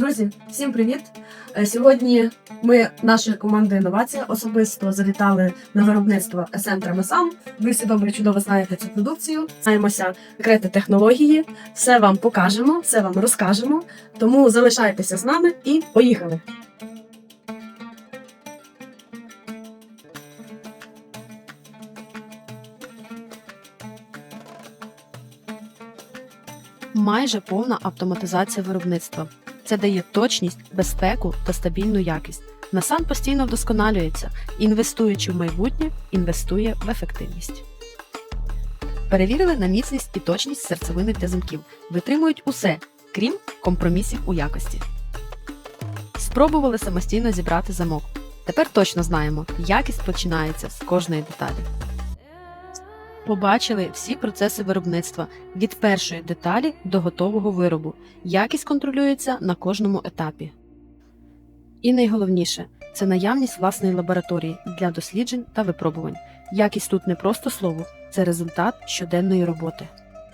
Друзі, всім привіт! Е, Сьогодні ми, наша команда інновація, особисто завітали на виробництво SM Трамесан. Ви всі добре чудово знаєте цю продукцію. Знаємося секрети технології, все вам покажемо, все вам розкажемо. Тому залишайтеся з нами і поїхали! Майже повна автоматизація виробництва. Це дає точність, безпеку та стабільну якість. Насан постійно вдосконалюється, інвестуючи в майбутнє, інвестує в ефективність. Перевірили на міцність і точність серцевини для замків. Витримують усе, крім компромісів у якості. Спробували самостійно зібрати замок. Тепер точно знаємо, якість починається з кожної деталі. Побачили всі процеси виробництва від першої деталі до готового виробу. Якість контролюється на кожному етапі. І найголовніше це наявність власної лабораторії для досліджень та випробувань. Якість тут не просто слово, це результат щоденної роботи.